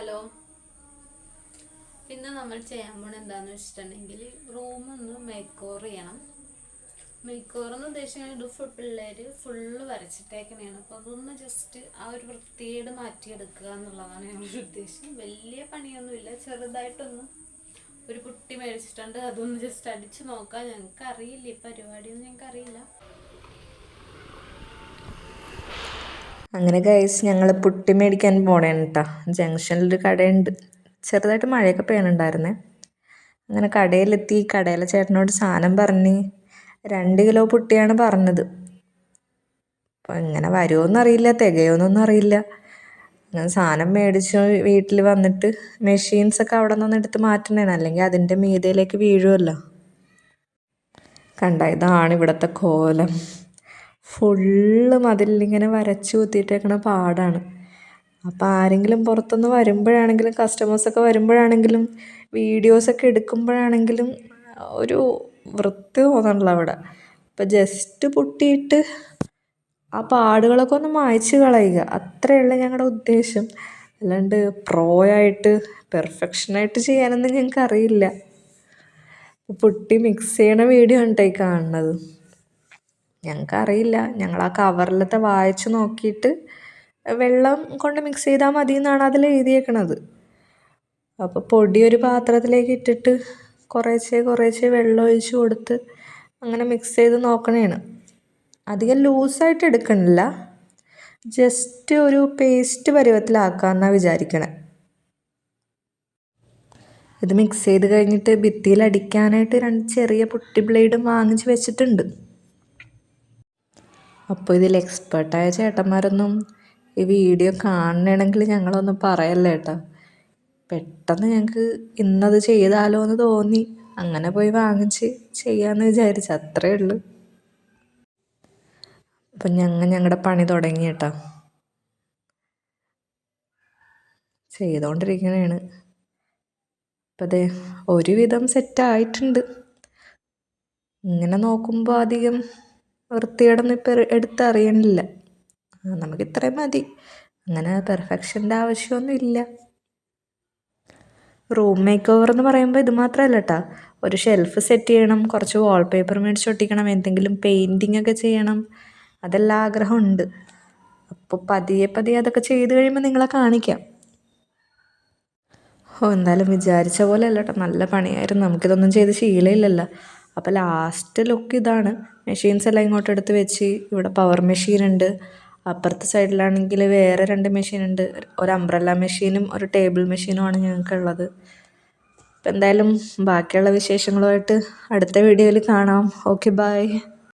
Hello. ഇന്ന് നമ്മൾ ചെയ്യാൻ പോണ എന്താന്ന് വെച്ചിട്ടുണ്ടെങ്കിൽ റൂം ഒന്ന് മേക്കോർ ചെയ്യണം. മേക്കോർ എന്ന് ഉദ്ദേശിക്കുന്നത് ഇത് ഫുൾ പിള്ളേര് ഫുള്ള് വരച്ചിട്ടേക്കണെയാണ് അപ്പോൾ അതൊന്ന് ജസ്റ്റ് ആ ഒരു വൃത്തിയേട് മാറ്റിയെടുക്കുക എന്നുള്ളതാണ് ഞങ്ങളുടെ ഉദ്ദേശം. വലിയ പണിയൊന്നുമില്ല. ചെറുതായിട്ടൊന്ന് ഒരു കുട്ടി മേടിച്ചിട്ടുണ്ട്. അതൊന്ന് ജസ്റ്റ് അടിച്ചു നോക്കാം. ഞങ്ങൾക്ക് അറിയില്ല ഈ പരിപാടിയൊന്നും ഞങ്ങൾക്ക് അറിയില്ല അങ്ങനെ ഗൈസ് ഞങ്ങൾ പുട്ടി മേടിക്കാൻ പോണേണ് കേട്ടോ ജംഗ്ഷനിലൊരു കടയുണ്ട്. ചെറുതായിട്ട് മഴയൊക്കെ പെയ്യണുണ്ടായിരുന്നേ. അങ്ങനെ കടയിലെത്തി കടയിലെ ചേട്ടനോട് സാധനം പറഞ്ഞ് രണ്ട് കിലോ പുട്ടിയാണ് പറഞ്ഞത്. അപ്പം എങ്ങനെ വരുമോയെന്ന് അറിയില്ല തികയോന്നൊന്നും അറിയില്ല. അങ്ങനെ സാധനം മേടിച്ചു വീട്ടിൽ വന്നിട്ട് മെഷീൻസൊക്കെ അവിടെ നിന്ന് എടുത്ത് മാറ്റണേണ് അല്ലെങ്കിൽ അതിന്റെ മീതയിലേക്ക് വീഴുമല്ലോ കണ്ട ഇതാണ് ഇവിടുത്തെ കോലം. ഫുള്ള് മതിലിങ്ങനെ വരച്ച് കുത്തിയിട്ടേക്കണ പാടാണ്. അപ്പോൾ ആരെങ്കിലും പുറത്തുനിന്ന് വരുമ്പോഴാണെങ്കിലും കസ്റ്റമേഴ്സൊക്കെ വരുമ്പോഴാണെങ്കിലും വീഡിയോസൊക്കെ എടുക്കുമ്പോഴാണെങ്കിലും ഒരു വൃത്തി തോന്നണല്ലോ അവിടെ. അപ്പോൾ ജസ്റ്റ് പൊട്ടിയിട്ട് ആ പാടുകളൊക്കെ ഒന്ന് മായ്ച്ച് കളയുക. അത്രയുള്ള ഞങ്ങളുടെ ഉദ്ദേശം. അല്ലാണ്ട് പ്രോ ആയിട്ട് പെർഫെക്ഷനായിട്ട് ചെയ്യാനൊന്നും ഞങ്ങൾക്ക് അറിയില്ല. പുട്ടി മിക്സ് ചെയ്യണ വീഡിയോ ഉണ്ടായി കാണുന്നത്. ഞങ്ങൾക്കറിയില്ല. ഞങ്ങൾ ആ കവറിലത്തെ വായിച്ചു നോക്കിയിട്ട് വെള്ളം കൊണ്ട് മിക്സ് ചെയ്താൽ മതി എന്നാണ് അതിൽ എഴുതിയേക്കണത്. അപ്പോൾ പൊടി ഒരു പാത്രത്തിലേക്ക് ഇട്ടിട്ട് കുറേശ്ശെ കുറേശ്ശെ വെള്ളം ഒഴിച്ച് കൊടുത്ത് അങ്ങനെ മിക്സ് ചെയ്ത് നോക്കണേണ്. അധികം ലൂസായിട്ട് എടുക്കണില്ല. ജസ്റ്റ് ഒരു പേസ്റ്റ് പരുവത്തിലാക്കാമെന്നാണ് വിചാരിക്കണേ. ഇത് മിക്സ് ചെയ്ത് കഴിഞ്ഞിട്ട് ഭിത്തിയിൽ അടിക്കാനായിട്ട് രണ്ട് ചെറിയ പുട്ടി ബ്ലേഡും വാങ്ങിച്ച് വെച്ചിട്ടുണ്ട്. അപ്പോൾ ഇതിൽ എക്സ്പേർട്ടായ ചേട്ടന്മാരൊന്നും ഈ വീഡിയോ കാണണമെങ്കിൽ ഞങ്ങളൊന്നും പറയല്ലേ കേട്ടോ. പെട്ടെന്ന് ഞങ്ങൾക്ക് ഇന്നത് ചെയ്താലോ എന്ന് തോന്നി. അങ്ങനെ പോയി വാങ്ങിച്ച് ചെയ്യാമെന്ന് വിചാരിച്ചു. അത്രേ ഉള്ളൂ. അപ്പം ഞങ്ങൾ ഞങ്ങളുടെ പണി തുടങ്ങി കേട്ടോ. ചെയ്തുകൊണ്ടിരിക്കണേണ് അപ്പം അതെ ഒരുവിധം സെറ്റായിട്ടുണ്ട് ഇങ്ങനെ നോക്കുമ്പോൾ അധികം വൃത്തികേടൊന്നും ഇപ്പം എടുത്തറിയണില്ല. നമുക്ക് ഇത്രയും മതി. അങ്ങനെ പെർഫെക്ഷന്റെ ആവശ്യമൊന്നും ഇല്ല റൂം മേക്ക് ഓവർ എന്ന് പറയുമ്പോൾ ഇത് മാത്രമല്ല കേട്ടോ. ഒരു ഷെൽഫ് സെറ്റ് ചെയ്യണം കുറച്ച് വാൾപേപ്പർ മേടിച്ച് ഒട്ടിക്കണം എന്തെങ്കിലും പെയിന്റിങ് ഒക്കെ ചെയ്യണം. അതെല്ലാം ആഗ്രഹമുണ്ട്. അപ്പോൾ പതിയെ പതിയെ അതൊക്കെ ചെയ്ത് കഴിയുമ്പോൾ നിങ്ങളെ കാണിക്കാം. ഓ എന്തായാലും വിചാരിച്ച പോലെ അല്ല കേട്ടോ. നല്ല പണിയായിരുന്നു. നമുക്കിതൊന്നും ചെയ്ത് ശീലമില്ലല്ലോ. അപ്പോൾ ലാസ്റ്റ് ലുക്ക് ഇതാണ്. മെഷീൻസ് എല്ലാം ഇങ്ങോട്ട് എടുത്ത് വെച്ച്. ഇവിടെ പവർ മെഷീൻ ഉണ്ട്. അപ്പുറത്തെ സൈഡിലാണെങ്കിൽ വേറെ രണ്ട് മെഷീൻ ഉണ്ട്. ഒരു അംബ്രല്ല മെഷീനും ഒരു ടേബിൾ മെഷീനും ആണ് ഞങ്ങൾക്കുള്ളത് അപ്പം എന്തായാലും ബാക്കിയുള്ള വിശേഷങ്ങളുമായിട്ട് അടുത്ത വീഡിയോയിൽ കാണാം. Okay bye